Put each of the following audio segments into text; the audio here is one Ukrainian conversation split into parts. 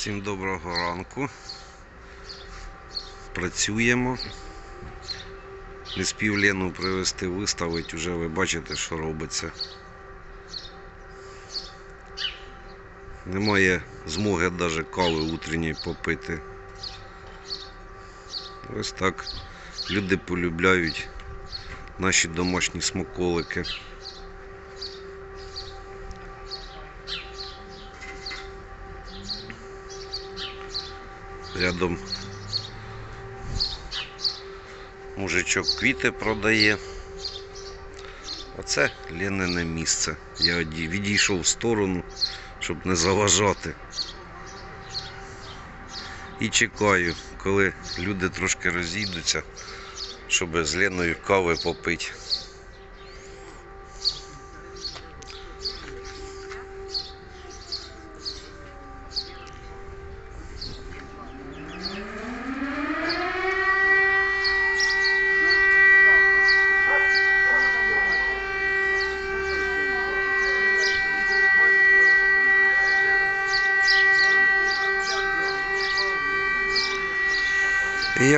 Всім доброго ранку. Працюємо. Не спів Лену привезти, виставити, вже ви бачите, що робиться. Немає змоги навіть кави утренньої попити. Ось так люди полюбляють наші домашні смаколики. Рядом мужичок квіти продає. Оце Ленине місце. Я відійшов в сторону, щоб не заважати. І чекаю, коли люди трошки розійдуться, щоб з Леною кави попити.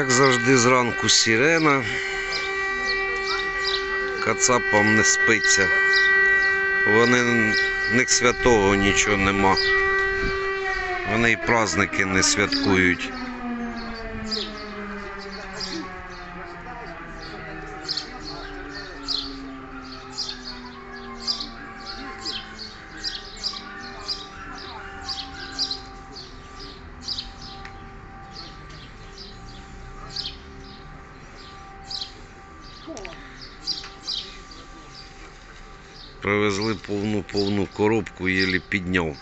Як завжди зранку сірена. Кацапам не спиться. Вони них святого нічого нема. Вони і праздники не святкують. Привезли повну повну коробку, єлі підняв.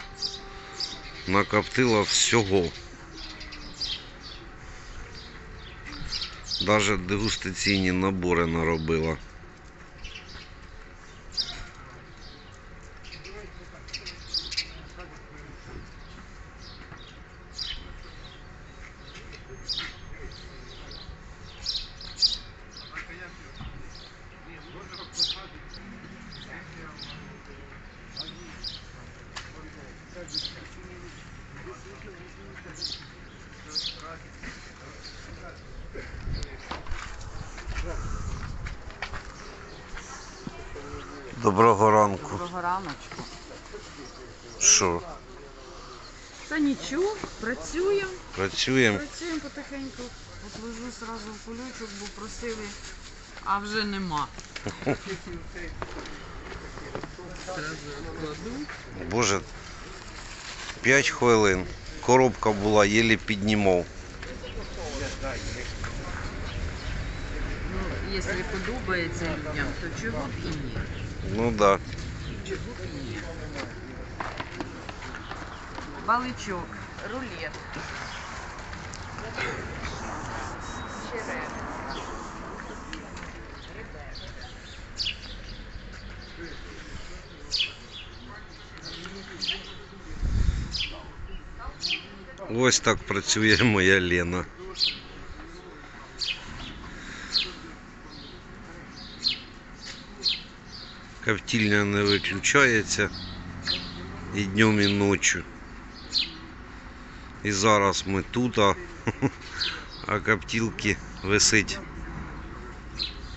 Накоптила всього. Навіть дегустаційні набори наробила. Доброго ранку. Доброго раночку. Що, Та нічого, працюємо, працюємо? працюємо потихеньку. Отвезу зразу в кулючок, бо просили, а вже нема. Боже, 5 хвилин. Коробка була, єлі піднімав. Ну, якщо подобається людям, то чого б і ні. Ну да. Чого б і ні. Баличок, рулет. Череп. Ось так працює моя Лена. Коптільня не виключається і днем, і ночі. І зараз ми тут, а, а коптілки висить.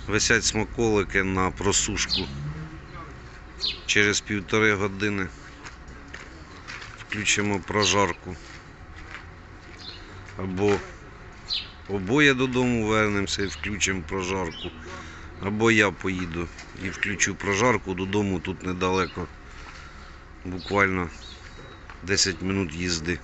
Висять смаколики на просушку. Через півтори години включимо прожарку. Або обоє додому вернемося і включимо прожарку. Або я поїду і включу прожарку додому тут недалеко. Буквально 10 минут їзди.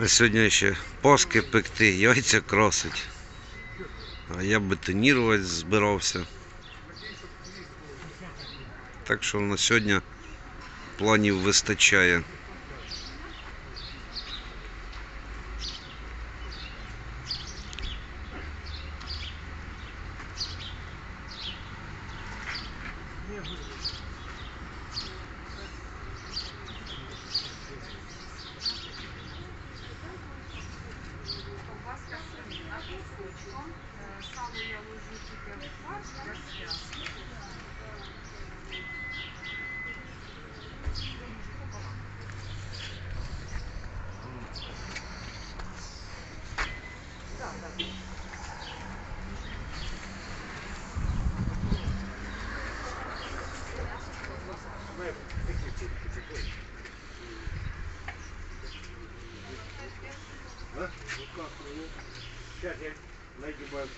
А сьогодні ще паски пекти, яйця красить. А я бетонірувати збирався. Так що на сьогодні планів вистачає.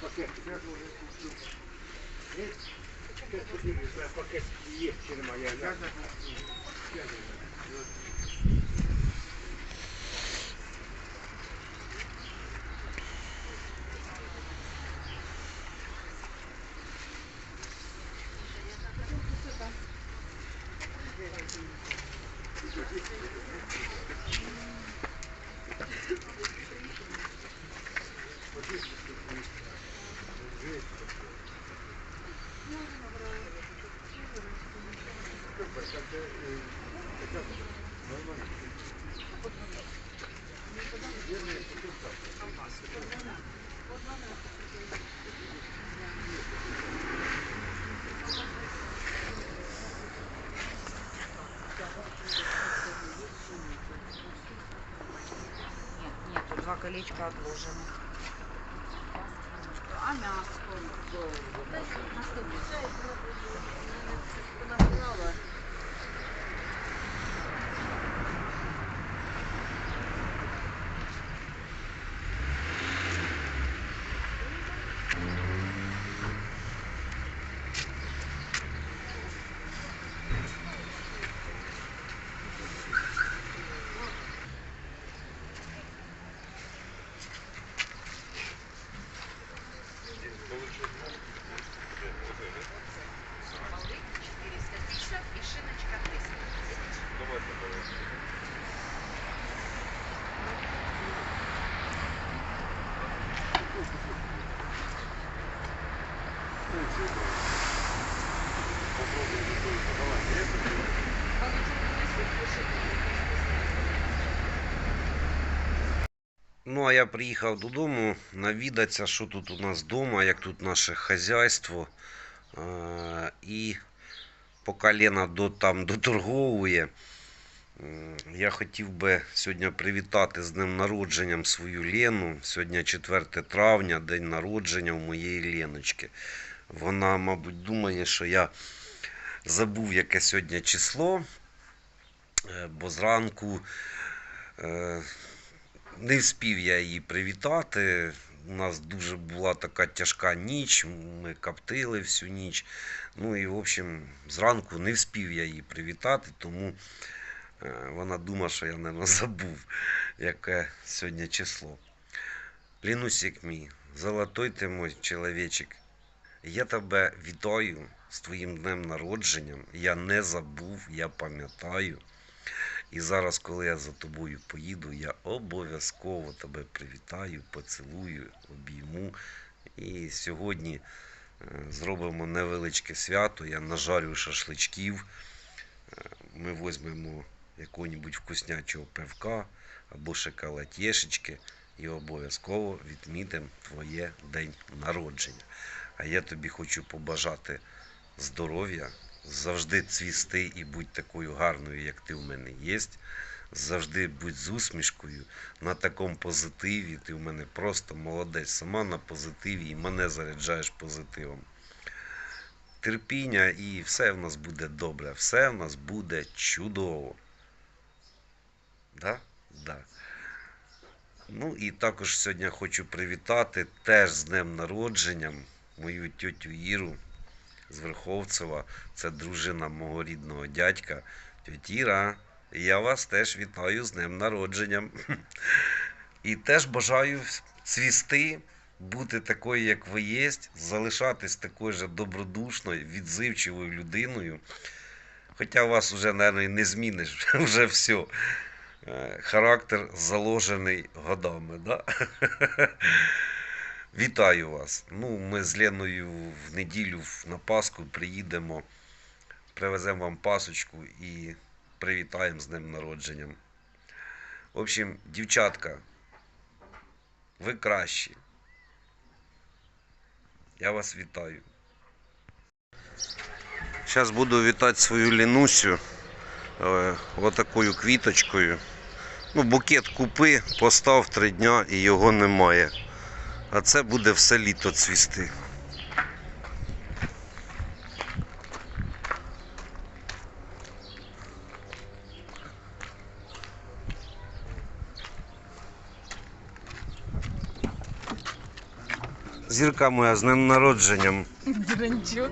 Пакет. Есть? Немає. Я два колечка отложены. А м'ясо? Балык Ну, а я приїхав додому навідатися, що тут у нас вдома, як тут наше хазяйство. Е, І поки Лена до, там доторговує, я хотів би сьогодні привітати з днем народженням свою Лену. Сьогодні 4 травня, день народження у моєї Леночки. Вона, мабуть, думає, що я забув, яке сьогодні число, е, бо зранку. Не вспів я її привітати. У нас дуже була така тяжка ніч, ми коптили всю ніч. Ну і, в общем, зранку не вспів я її привітати, тому е, вона думає, що я, мабуть, забув, яке сьогодні число. Лінусик мій, золотой ти мой чоловічик. Я тебе вітаю з твоїм днем народженням. Я не забув, я пам'ятаю. І зараз, коли я за тобою поїду, я обов'язково тебе привітаю, поцілую, обійму. І сьогодні е, зробимо невеличке свято. Я нажарю шашличків. Е, Ми візьмемо якого-небудь вкуснячого пивка або шоколадєшечки і обов'язково відмітимо твоє день народження. А я тобі хочу побажати здоров'я, завжди цвісти і будь такою гарною, як ти в мене є. Завжди будь з усмішкою на такому позитиві. Ти в мене просто молодець, сама на позитиві і мене заряджаєш позитивом. Терпіння і все в нас буде добре, все в нас буде чудово. Да? Да. Ну і також сьогодні хочу привітати теж з днем народження мою тьотю Іру з Верховцева. Це дружина мого рідного дядька. Тьотіра, я вас теж вітаю з днем народження. І теж бажаю цвісти, бути такою, як ви є, залишатись такою же добродушною, відзивчивою людиною. Хоча вас вже, мабуть, не зміниш, вже все. Характер заложений годами. Да? Вітаю вас. Ну, ми з Леною в неділю на Пасху приїдемо привеземо вам пасочку і привітаємо з днем народженням. В общем, дівчатка, ви кращі. Я вас вітаю. Зараз буду вітати свою Лінусю е, отакою квіточкою. Ну, букет купи, постав три дня і його немає. А це буде все літо цвісти. Зірка моя з днем народженням. Дранчок.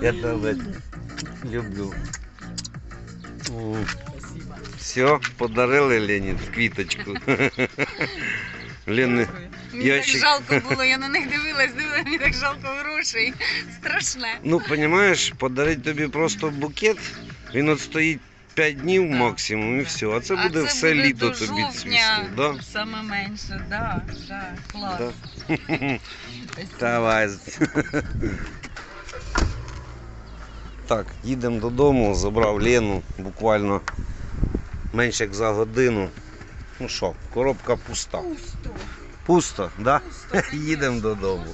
Я тебе люблю. Все, подарили Лені квіточку. Лені, Мені Я так жалко було, я на них дивилась, дивилась, мені так жалко грошей. Страшне. ну розумієш, подарити тобі просто букет, він от стоїть 5 днів Так, максимум і все. А це А буде це все буде літо до тобі жовтня, цвісти. Да? Саме менше, да, да, клас. Да. Давай. Так, їдемо додому, забрав Лену буквально менше як за годину. Ну що, коробка пуста. Пусто. Пусто, да? Пусто. Їдемо додому.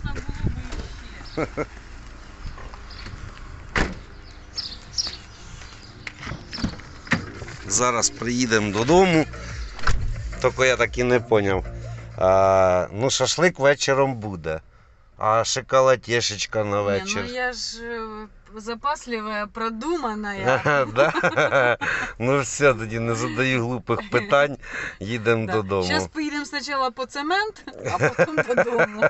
Зараз приїдемо додому. Тільки я так і не зрозумів. Ну, шашлик вечором буде. А шоколадешечка на Не, вечір. ну я ж э, запасливая, продуманная. Да? Ну все, тоді не задаю глупих питань, їдемо Да. додому. Сейчас поїдемо спочатку по цемент, а потім додому.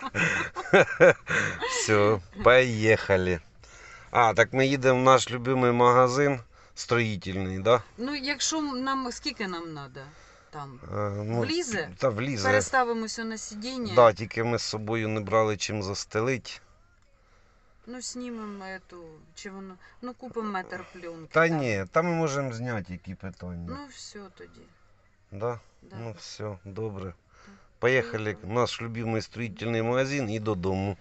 Все, поїхали. А, так ми їдемо в наш любимий магазин строїтельний, да? Ну, якщо нам скільки нам треба там? Ну, Влізе? Та влізе. Переставимося на сидіння. Да, тільки ми з собою не брали чим застелить. Ну, знімемо эту, чи воно. Ну, купимо метр пленки. Та так. ні, там ми можемо зняти які питання. Ну, все тоді. Да? Да. Ну все, добре. Поїхали в наш любимий строїтельний магазин і додому.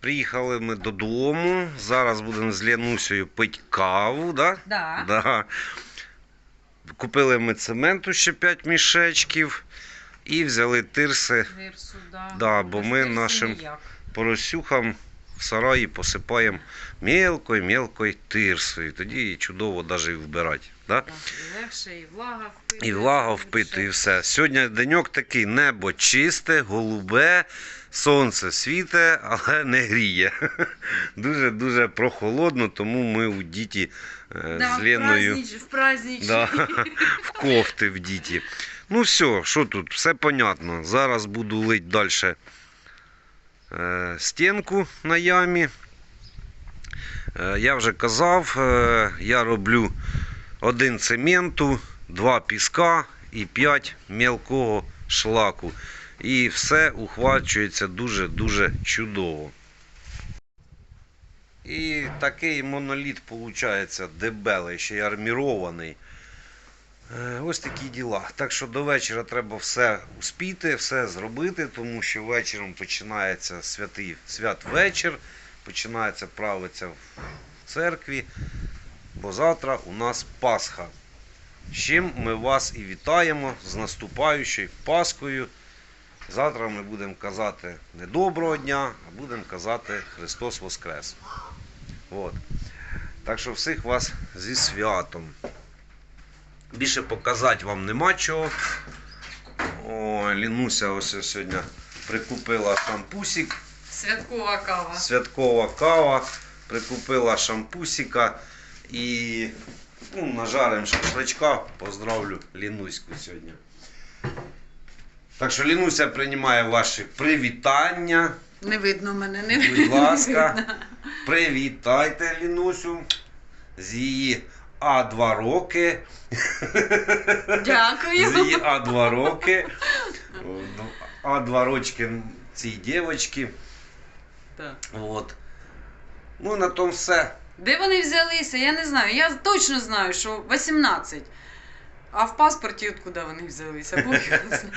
Приїхали ми додому. Зараз будемо з Ленусею пити каву, да? Да. Да. Купили ми цементу ще 5 мішечків і взяли тирси Вірсу, да. Да, бо ми нашим- ніяк. поросюхам в сараї посипаємо мелкою-мелкою тирсою. Тоді її чудово навіть вбирати. Да? Так, і легше, і влага впити. І влага впити, і все. Сьогодні деньок такий, небо чисте, голубе, сонце світе, але не гріє. Дуже-дуже прохолодно, тому ми у діті е, Да, з Леною в празднич, в празднич. да, в кофти в діті. Ну все, що тут, все понятно. Зараз буду лить далі е, стінку на ямі. Е, я вже казав, е, я роблю один цементу, два піска і п'ять мелкого шлаку. І все ухвачується дуже-дуже чудово. І такий моноліт виходить дебелий, ще й армірований. Е, Ось такі діла. Так що до вечора треба все успіти, все зробити, тому що вечором починається святий святвечір, починається правиться в церкві, бо завтра у нас Пасха. З чим ми вас і вітаємо з наступаючою Паскою. Завтра ми будемо казати не доброго дня, а будемо казати Христос Воскрес. От. Так що всіх вас зі святом. Більше показати вам нема чого. О, Лінуся ось сьогодні прикупила шампусик. Святкова кава. Святкова кава. Прикупила шампусика і ну, нажарим шашличка. Поздравлю Лінуську сьогодні. Так що Лінуся приймає ваші привітання. Не видно мене, не видно. Будь ласка, привітайте Лінусю з її А2 роки. Дякую. її А2 роки. А2 рочки цій дівчинки. Так. От. Ну, на тому все. Де вони взялися? Я не знаю. Я точно знаю, що 18. А в паспорті откуда вони взялися? Бог його знає.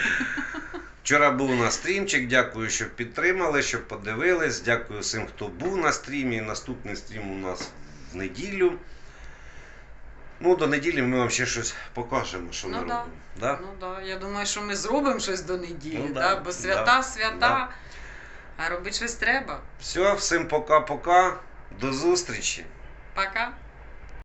Вчора був у нас стрімчик. Дякую, що підтримали, що подивились. Дякую всім, хто був на стрімі. Наступний стрім у нас в неділю. Ну, до неділі ми вам ще щось покажемо, що ми Ну, да. робимо. Да? Ну да, я думаю, що ми зробимо щось до неділі, Ну, да, да, бо свята, да, свята, да. а робити щось треба. Все, всім пока-пока. До зустрічі. Пока.